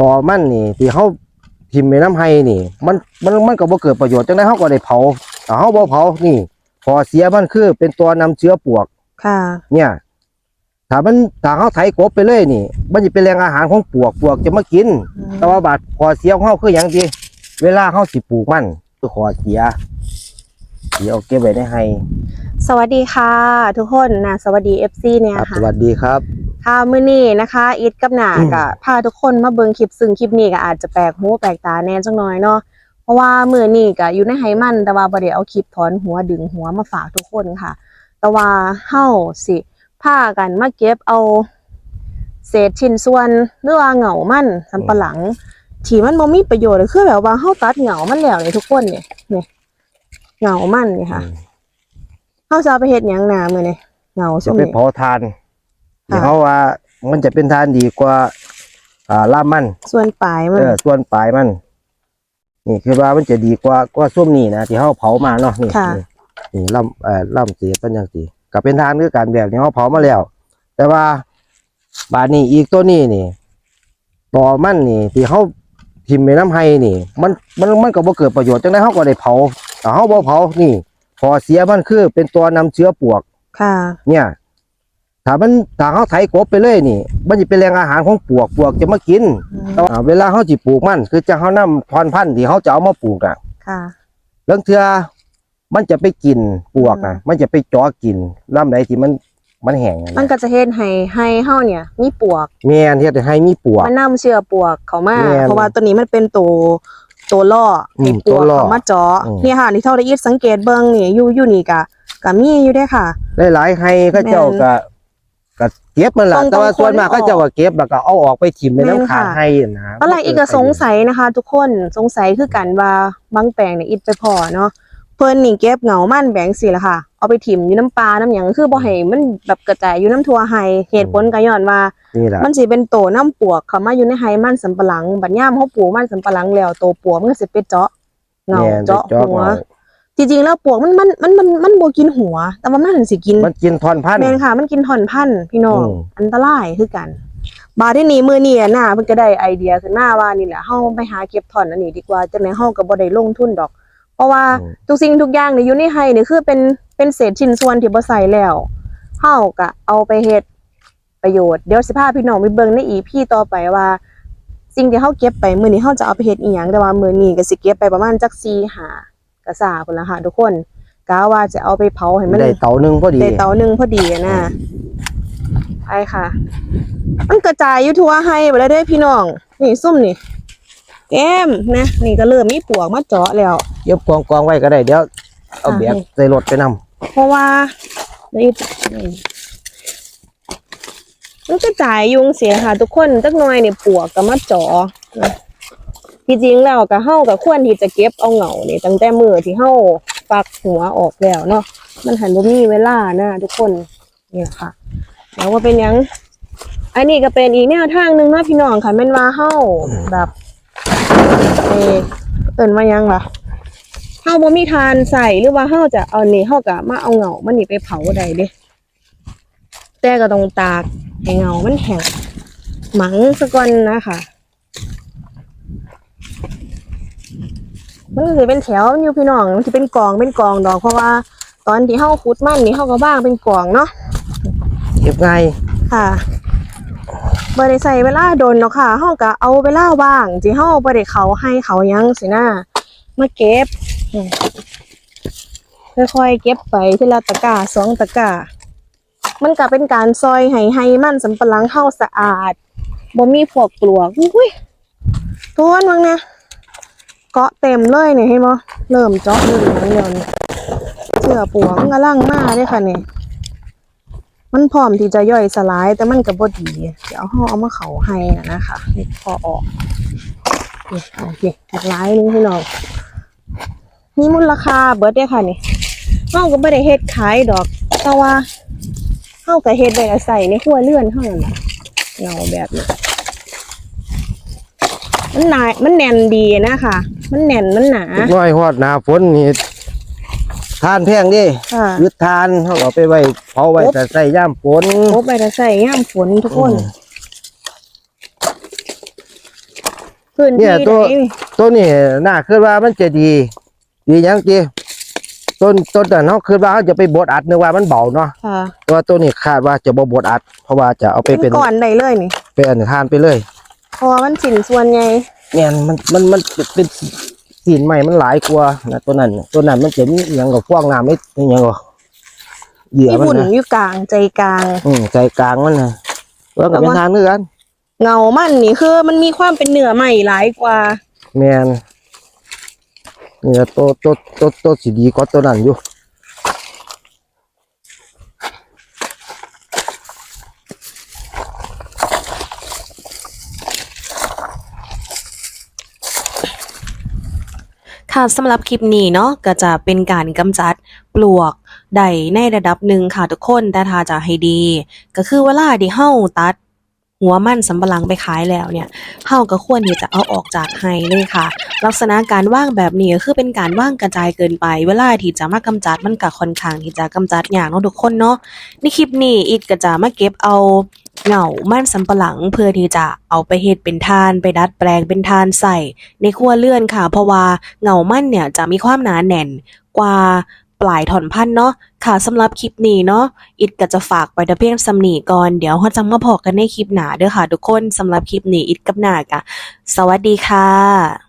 ต่อมันนี่ที่เฮาทิ่มไปน้ำให้นี่ มันมันมันก็บ่เกิดประโยชน์จังได๋เฮาก็ได้เผาแต่เฮาบ่เผานี่ พอเสียมันคือเป็นตัวนำเชื้อปลวก ค่ะ เนี่ยถ้ามันถ้าเฮาไถกบไปเลยนี่ มันจะเป็นแหล่งอาหารของปลวกปลวกจะมากินแต่ว่าบาดพอเสียของเฮาคือหยังดีเวลาเฮาสิปลูกมันคือขอเสียเสียเอาเก็บไว้ในให้สวัสดีค่ะ ทุกคนนะสวัสดี FC เนี่ยครับค่ะสวัสดีครับ ค่ะมื้อนี้นะคะ อีทกับหนาอืมก็พาทุกคนมาเบิ่งคลิปซึ่งคลิปนี้ก็อาจจะแปลกหูแปลกตาแน่จังหน่อยเนาะเพราะว่ามื้อนี้ก็อยู่ในไหมันแต่ว่าบ่ได้เอาคลิปถอนหัวดึงหัวมาฝากทุกคนค่ะ แต่ว่าเฮาสิพากันมาเก็บเอา เศษชิ้นส่วนหรือว่าเหงามันสำปะหลังที่มันบ่มีประโยชน์เลยคือแบบว่าเฮาตัดเหงามันแล้วนี่ทุกคนเนี่ยนี่เหงามันนี่ค่ะเฮาจะเอาไปเฮ็ดหยังหนามื้อนี้เหงาจะส้มไปนี่เผาทาน ที่ค่ะเขาว่ามันจะเป็นทานดีกว่า อ่าล่ามมันส่วนปลายมันเออส่วนปลายมัน นี่คือว่ามันจะดีกว่ากว่าส้มนี่นะที่เขาเผามาเนาะนี่ค่ะ นี่นี่ล่ำเอ่อล่ำเสียเป็นอย่างสีก็เป็นทานคือการแบบนี้เขาเผามาแล้ว แต่ว่าบาดนี้อีกตัวนี้นี่ต่อมันนี่ที่เขาทิ่มไปน้ำให้นี่ มันมันมันก็บ่เกิดประโยชน์จังได๋เขาก็ได้เผาแต่เขาบ่เผานี่ พอเสียมันคือเป็นตัวนำเชื้อปลวก ค่ะ เนี่ย ถ้ามันถ้าเขาไถกบไปเลยนี่ มันจะเป็นแหล่งอาหารของปลวกปลวกจะมากินแต่ว่าเวลาเขาจิปลูกมัน คือจะเขานำพรพันธุ์ที่เขาจะเอามาปลูกอะค่ะเรื่องเทือมันจะไปกินปลวกอะอืมมันจะไปจ่อกินลำไหนที่มันมันแห้งอะมันนะก็จะเฮ็ดให้ให้เฮาเนี่ย มีปวกแม่นเฮ็ดให้มีปลวก มันนำเชื้อปวกเข้ามาแม่นเพราะว่าตัวนี้มันเป็นตัวตัวล่ออมให้ปวกตัวล่อเข้ามาเจาะอืม เนี่ยค่ะที่เท่าได้ยินสังเกตเบิ่งนี่อยู่อยู่นี่ก็ก็มีอยู่เด้อค่ะ หลายๆให้ก็เจ้าก็ ก็เก็บมันล่ะต้องแต่ว่าต้องส่วนมากคนออกก็เจ้าก็เก็บแล้วก็เอาออกไปถิ่มในแม่นน้ำขาค่ะให้นะตอนแรกอีกก็สงสัยนะคะ ทุกคนสงสัยคือกันว่าบางแปลงเนี่ยอีกไปพอเนาะเพิ่นนี่เก็บเหงามันแบ่งสิละค่ะ เอาไปถิ่มอยู่น้ำปลาน้ำหยังคือบ่ให้มันแบบกระจายอยู่น้ำทั่วไห้เหตุผลก็ย้อนว่านี่แหละมันสิเป็นโตน้ำปวกเข้ามาอยู่ในไฮมันสำปะหลังบัดย่ามเขาปลูกมันสำปะหลังแล้วโตปวกมันก็สิไปเจาะเงาแม่นเจาะไปเจาะหัวเงา จริงๆแล้วปวกมันมันมันมันมันบ่กินหัว แต่ว่ามันสิกินมันกินทอนพันธุ์แม่นค่ะ มันกินท่อนพันธุ์พี่น้องอืม อันตรายคือกัน บาดที่นี้มื้อนี้อะน่ะเพิ่นก็ได้ไอเดียขึ้นมาว่านี่แหละเฮาไปหาเก็บท่อนอันนี้ดีกว่าจังได๋เฮาก็บ่ได้ลงทุนดอก เพราะว่าอืมทุกสิ่งทุกอย่างนี่อยู่ในไฮนี่คือเป็นเป็นเศษชิ้นส่วนที่บ่ใส่แล้วเฮาก็เอาไปเฮ็ดประโยชน์เดี๋ยวสิพาพี่น้องไปเบิ่งใน EP ต่อไปว่า สิ่งที่เฮาเก็บไปมื้อนี้เฮาจะเอาไปเฮ็ดอีหยังแต่ว่ามื้อนี้ก็สิเก็บไปประมาณจัก4 5 กระสาพุ่นละค่ะทุกคนกะว่าจะเอาไปเผาให้มันได้เตาหนึงพอดีได้เตาหนึ่งพอดีอะนะไปค่ะ มันกระจายอยู่ทั่วให้ไปแล้วเด้อพี่น้อง นี่ซุ่มนี่แก้มนะนี่ก็เริ่มมีปวกมาเจาะแล้วเย็บกองกองๆไว้ก็ได้เดี๋ยวเอาอ่าแบกนี่ใส่รถไปนำเพราะว่านี่มันกระจายยุงเสียค่ะ ทุกคนจักหน่อยเนี่ยปวกก็มาเจาะนะ ที่จริงแล้วก็เฮาก็ควรที่จะเก็บเอาเหงานี่ตั้งแต่มือที่เฮาฟักหัวออกแล้วเนาะมันหันบ่มีเวลานะทุกคนนี่ยค่ะแล้วว่าเป็นยังอันนี้ก็เป็นอีกแนวทางหนึ่งนะพี่น้องค่ะแม่นว่าเฮาแบบเออเอิ้นว่ายังล่ะเฮาบ่มีทานใส่หรือว่าเฮาจะเอานี่เฮาก็มาเอาเหงามันนี่ไปเผาได้เด้แต่ก็ต้องตากให้เหงามันแห้งหมังซะก่อนนะคะ มันก็สิเป็นแถวอยู่พี่น้อง มันสิเป็นกองเป็นกองดอก เพราะว่า ตอนที่เฮาขุดมันนี่เฮาก็บ้างเป็นกองเนาะเก็บง่ายค่ะบ่ได้ใส่เวลาโดนเนาะค่ะเฮาก็เอาเวลาว่างที่เฮาบ่ได้เขาให้เขาหยังสินะมาเก็บอืมค่อยๆเก็บไปทีละตะกร้าสองตะกร้ามันก็เป็นการซอยให้ให้มันสำปะหลังเฮาสะอาดบ่มีพวกปลวกอุ้ยตัวนึงเนี่ย เกาะเต็มเลยเนี่ยเห็นบ่เริ่มเจาะอยู่แล้วเดียวนี้เสื้อปลวกมันกำลังมาด้อค่ะนี่มันพร้อมที่จะย่อยสลายแต่มันก็บ่ดี เดี๋ยวเฮาเอามาเขาให้นะนะคะนี่พอออกนี่โอเคอีกหลายหนึงพี่น้องมีมูลค่าเบิดเด้อค่ะนี่เฮาก็บ่ได้เฮ็ดขายดอก แต่ว่าเฮาก็เฮ็ดไว้ใส่ในครัวเรือนเท่านั้นล่ะเงาแบบนี้ มันหนามันแน่นดีนะคะ มันแน่นมันหนาเล็กน้อยฮอดหน้าฝนนี่ทานแพงเดิค่ะยึดทานเขาเอาไปไว้เผาไว้โอ๊บแต่ใส่ย่ามฝนโอ้ไปแต่ใส่ย่ามฝนทุกคนอืมพื้นเนี่ที่ยตัวไหนนี่ต้นนี้น่าคิดว่ามันจะดี ดีหยังจีต้นต้นนั้นเขาคิดว่าเขาจะไปบดอัดนึกว่ามันเบาเนาะค่ะแต่ว่าตัวนี้คาดว่าจะบ่บดอัด เพราะว่าจะเอาไปเป็เป็นนก่อนได้เลยนี่เป็นอันทานไปเลย เพราะว่ามันสินส่วนใหญ่เนี่ยมันมันมันเป็นสีนใหม่มันหลายกว่านะตัวนั้นน่ะตัวนั้นมันจะมีอหย่างกับพวกน้ำไม่อหย่างกับเหยื่อมีมันบุญนะอยู่กลางใจกลาง อืมใจกลางมันนะแล้วก็เป็นทางเนื้อกันเงามันนี่คือมันมีความเป็นเนื้อใหม่หลายกว่า แมนนี่ละตัวตัวตัวตัวสีดีกว่าตัวนั้นอยู่ ค่ะสำหรับคลิปนี้เนาะก็จะเป็นการกำจัดปลวกได้ในระดับหนึ่งค่ะทุกคนแต่ถ้าจะให้ดี ก็คือเวลาที่เฮาตัด หัวมันสำปะหลังไปขายแล้วเนี่ยเฮาก็ควรที่จะเอาออกจากไฮเลยค่ะ ลักษณะการว่างแบบนี้ก็คือเป็นการว่างกระจายเกินไป เวลาที่จะมากำจัดมันก็ค่อนข้างที่จะกำจัดอย่ากเนาะทุกคนเนาะในคลิปนี้อีกก็จะมาเก็บเอาเหงามันสำปะหลังเพื่อที่จะเอาไปเฮ็ดเป็นทาน ไปดัดแปลงเป็นทานใส่ ในครัวเรือนค่ะ เพราะว่าเหงามันเนี่ยจะมีความหนาแน่นกว่า ปลายถอนพันเนาะค่ะสำหรับคลิปนี้เนาะอิดก็จะฝากไปแต่เพียงสำนีก่อนเดี๋ยวเขาจะมาพอกันในคลิปหน้าเด้อค่ะ ทุกคนสำหรับคลิปนี้อิดกับหนากะสวัสดีค่ะ